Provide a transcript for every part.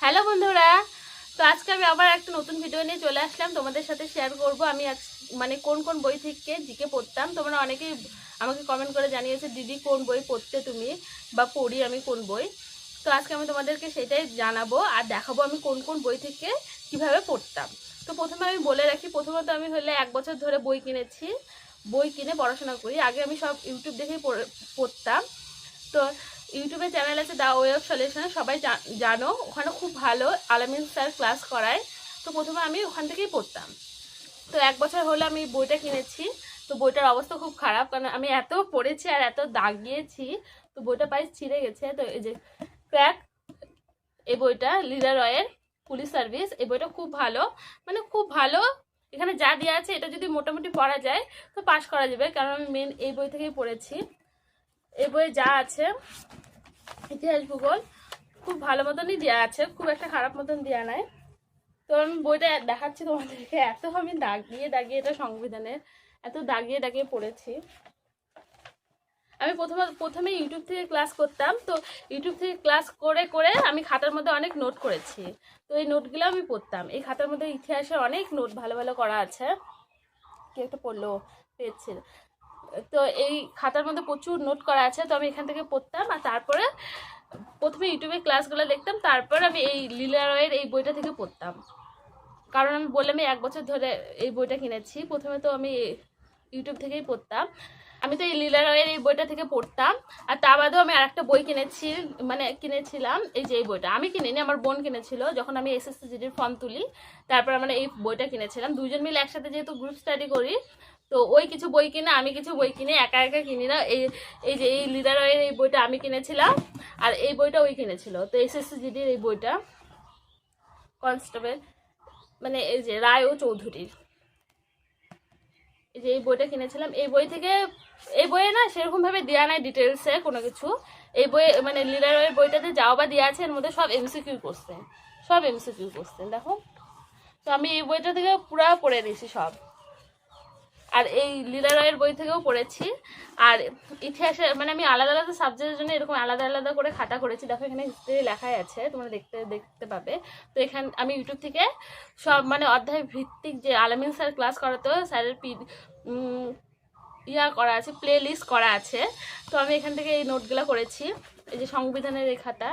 Hello বন্ধুরা, তো আজকে আমি আবার একটা নতুন ভিডিও নিয়ে চলে আসলাম। তোমাদের সাথে শেয়ার করব। আমি মানে কোন কোন বই থেকে জিকে পড়তাম, তোমরা অনেকেই আমাকে কমেন্ট করে জানিয়েছে, দিদি, কোন বই পড়তে তুমি? বা পড়ি আমি কোন বই? তো আজকে আমি তোমাদেরকে সেটাই জানাব আর দেখাবো আমি কোন কোন বই থেকে কীভাবে পড়তাম। তো প্রথমে আমি বলে রাখি, প্রথমত আমি হলে এক বছর ধরে বই কিনেছি, বই কিনে পড়াশোনা করি। আগে আমি সব ইউটিউব দেখেই পড়ে- পড়তাম। তো ইউটিউবে চ্যানেল আছে দা ওয়ে অফ সলিউশনে সবাই জানো ওখানে খুব ভালো আলামিন স্যার ক্লাস করায়। তো প্রথমে আমি ওখান থেকেই পড়তাম। তো এক বছর হলো আমি বইটা কিনেছি, তো বইটার অবস্থা খুব খারাপ, কারণ আমি এত পড়েছি আর এত দাগিয়েছি, তো বইটা প্রায় ছিঁড়ে গেছে। তো এই যে ক্র্যাক এই বইটা লিডার রয়ের পুলিশ সার্ভিস এই বইটা খুব ভালো। মানে খুব ভালো, এখানে যা দেওয়া আছে, এটা যদি মোটামুটি পড়া যায়, তো পাশ করা যাবে, কারণ আমি মেন এই বই থেকেই পড়েছি। এই বইয়ে যা আছে ইতিহাস, ভূগোল খুব ভালো মতনই দেওয়া আছে, খুব একটা খারাপ মতন দেওয়া নাই। তো আমি বইটা দেখাচ্ছি তোমাদেরকে, এত আমি দাগিয়ে দাগিয়ে এটা সংবিধানের এত দাগিয়ে দাগিয়ে পড়েছি। আমি প্রথমে প্রথমে ইউটিউব থেকে ক্লাস করতাম, তো ইউটিউব থেকে ক্লাস করে করে আমি খাতার মধ্যে অনেক নোট করেছি। তো এই নোটগুলো আমি পড়তাম। এই খাতার মধ্যে ইতিহাসের অনেক নোট ভালো ভালো করা আছে। কি একটা পড়ল পেয়েছিল তো এই খাতার মধ্যে প্রচুর নোট করা আছে, তো আমি এখান থেকে পড়তাম আর তারপরে প্রথমে ইউটিউবে ক্লাসগুলো দেখতাম, তারপর আমি এই লীলা রয়ের এই বইটা থেকে পড়তাম। কারণ আমি বললাম, আমি এক বছর ধরে এই বইটা কিনেছি, প্রথমে তো আমি ইউটিউব থেকেই পড়তাম। আমি তো এই লীলা রয়ের এই বইটা থেকে পড়তাম, আর তা বাদেও আমি আরেকটা বই কিনেছি মানে কিনেছিলাম, এই যে এই বইটা। আমি কিনিনি, আমার বোন কিনেছিল, যখন আমি এসএসসি জিডির ফর্ম তুলি, তারপর আমরা এই বইটা কিনেছিলাম। দুজন মিলে একসাথে যেহেতু গ্রুপ স্টাডি করি তো ওই কিছু বই কিনে, আমি কিছু বই কিনে একা একা কিনি না। এই এই যে এই লিডার এই বইটা আমি কিনেছিলাম, আর এই বইটা ওই কিনেছিল। তো এসএসসি জিডির এই বইটা। কনস্টেবল মানে এই যে রায় ও চৌধুরীর। এই যে এই বইটা কিনেছিলাম। এই বই থেকে, এই বইয়ে না সেরকমভাবে দেওয়া নাই ডিটেলসে কোনো কিছু। এই বইয়ে মানে লিডারের বইটাতে যাও বা দেওয়া আছে এর মধ্যে সব এমসিকিউ কোশ্চেন সব এমসিকিউ কোশ্চেন দেখো। তো আমি এই বইটা থেকে পুরা পড়ে দিয়েছি সব। আর এই লীলা রয়ের বই থেকেও পড়েছি। আর ইতিহাসে মানে আমি আলাদা আলাদা সাবজেক্টের জন্য এরকম আলাদা আলাদা করে খাতা করেছি। দেখো এখানে হিস্ট্রি লেখাই আছে, তোমরা দেখতে দেখতে পাবে। তো এখান, আমি ইউটিউব থেকে সব মানে অধ্যায় ভিত্তিক যে আলামিন স্যার ক্লাস করাতো স্যারের পি ইয়া করা আছে প্লে লিস্ট করা আছে। তো আমি এখান থেকে এই নোটগুলো করেছি। এই যে সংবিধানের এই খাতা।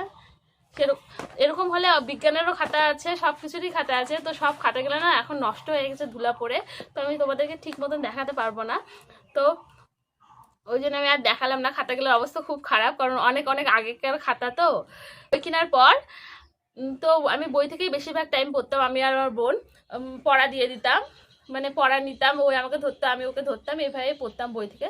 সেরকম এরকম হলে বিজ্ঞানেরও খাতা আছে, সব কিছুরই খাতা আছে। তো সব খাতাগুলো না এখন নষ্ট হয়ে গেছে ধুলা পড়ে। তো আমি তোমাদেরকে ঠিক মতন দেখাতে পারব না। তো ওই জন্য আমি আর দেখালাম না। খাতাগুলোর অবস্থা খুব খারাপ, কারণ অনেক অনেক আগেকার খাতা তো। বই কেনার পর তো আমি বই থেকেই বেশিরভাগ টাইম পড়তাম। আমি আর আমার বোন পড়া দিয়ে দিতাম। মানে পড়া নিতাম, ওই আমাকে ধরতাম আমি ওকে ধরতাম এইভাবে পড়তাম বই থেকে।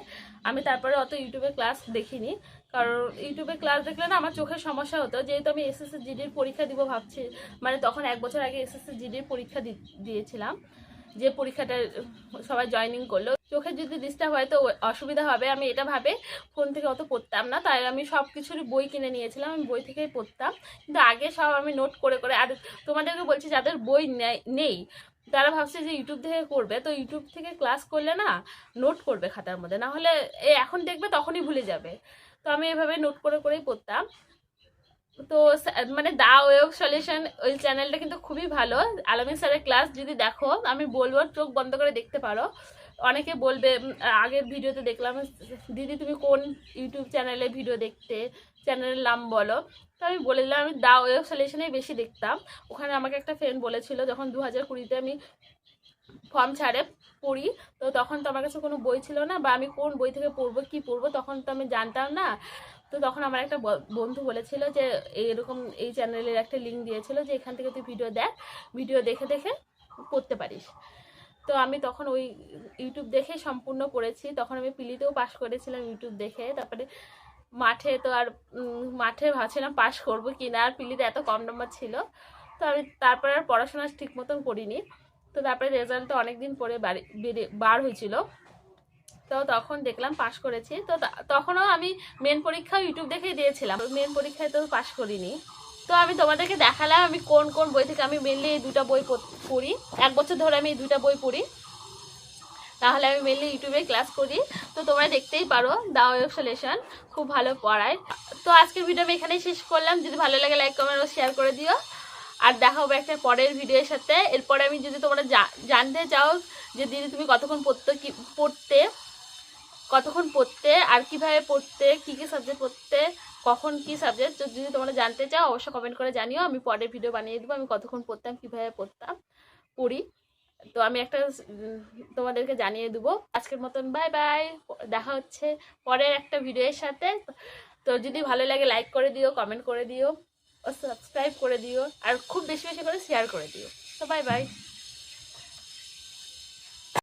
আমি তারপরে অত ইউটিউবে ক্লাস দেখিনি, কারণ ইউটিউবে ক্লাস দেখলে না আমার চোখের সমস্যা হতো। যেহেতু আমি এসএসসি জিডির পরীক্ষা দিব ভাবছি মানে তখন এক বছর আগে এসএসসি জিডির পরীক্ষা দিয়েছিলাম, যে পরীক্ষাটা সবাই জয়েনিং করল। চোখের যদি ডিস্টার্ব হয় তো অসুবিধা হবে, আমি এটা ভাবে ফোন থেকে অত পড়তাম না, তাই আমি সব কিছুরই বই কিনে নিয়েছিলাম, আমি বই থেকেই পড়তাম। কিন্তু আগে সব আমি নোট করে করে, আর তোমাদেরকে বলছি যাদের বই নেই তারা ভাবছে যে ইউটিউব থেকে করবে, তো ইউটিউব থেকে ক্লাস করলে না নোট করবে খাতার মধ্যে, না হলে এখন দেখবে তখনই ভুলে যাবে। তো আমি এভাবে নোট করে করেই পড়তাম। তো মানে দা ওয়ে অফ সলিউশন ওই চ্যানেলটা কিন্তু খুবই ভালো। আলামিন স্যারের ক্লাস যদি দেখো, আমি বলব চোখ বন্ধ করে দেখতে পারো। অনেকে বলবে আগের ভিডিওতে দেখলাম, দিদি তুমি কোন ইউটিউব চ্যানেলে ভিডিও দেখতে, চ্যানেলের নাম বলো। তো আমি বলে দিলাম, আমি দা ওয়ে অফ সলিউশনেই বেশি দেখতাম। ওখানে আমাকে একটা ফ্রেন্ড বলেছিল, যখন দু হাজার কুড়িতে আমি ফর্ম ছাড়ে পড়ি, তো তখন তো আমার কাছে কোনো বই ছিল না, বা আমি কোন বই থেকে পড়ব, কি পড়ব, তখন তো আমি জানতাম না। তো তখন আমার একটা বন্ধু বলেছিল যে এরকম এই চ্যানেলের একটা লিঙ্ক দিয়েছিল যে, এখান থেকে তুই ভিডিও দেখ ভিডিও দেখে দেখে পড়তে পারিস। তো আমি তখন ওই ইউটিউব দেখে সম্পূর্ণ পড়েছি তখন আমি পিলিতেও পাশ করেছিলাম ইউটিউব দেখে। তারপরে মাঠে তো আর মাঠে ভাবছিলাম পাশ করব কি না? আর পিলিতে এত কম নম্বর ছিল। তো আমি তারপরে আর পড়াশোনা ঠিক মতন করিনি। তো তারপরে রেজাল্ট তো অনেকদিন পরে বাড়ি বার হয়েছিল। তো তখন দেখলাম পাশ করেছি। তো তখনও আমি মেন পরীক্ষাও ইউটিউব দেখেই দিয়েছিলাম। মেন পরীক্ষায় তো পাশ করিনি। তো আমি তোমাদেরকে দেখালাম আমি কোন কোন বই থেকে আমি মেনলি এই দুটা বই পড়- এক বছর ধরে আমি এই দুটা বই পড়ি। তাহলে আমি মেনলি ইউটিউবে ক্লাস করি। তো তোমরা দেখতেই পারো দা ওয়েব সলিউশন খুব ভালো পড়ায়। তো আজকের ভিডিও আমি এখানেই শেষ করলাম। যদি ভালো লাগে লাইক কমেন্ট ও শেয়ার করে দিও। আর দেখা হবে একটা পরের ভিডিওর সাথে। এরপরে আমি যদি তোমরা জানতে চাও যে দিদি তুমি কতক্ষণ পড়তে কি পড়তে, কতক্ষণ পড়তে, আর কীভাবে পড়তে, কি কি সাবজেক্ট পড়তে কখন কি সাবজেক্ট যদি তোমরা জানতে চাও, অবশ্যই কমেন্ট করে জানিও। আমি পরের ভিডিও বানিয়ে দেবো। আমি কতক্ষণ পড়তাম, কীভাবে পড়তাম, পড়ি। তো আমি একটা তোমাদেরকে জানিয়ে দেবো। আজকের মতন বাই বাই দেখা হচ্ছে পরের একটা ভিডিওর সাথে। তো যদি ভালো লাগে লাইক করে দিও কমেন্ট করে দিও ও সাবস্ক্রাইব করে দিও, আর খুব বেশি বেশি করে শেয়ার করে দিও। তো বাই বাই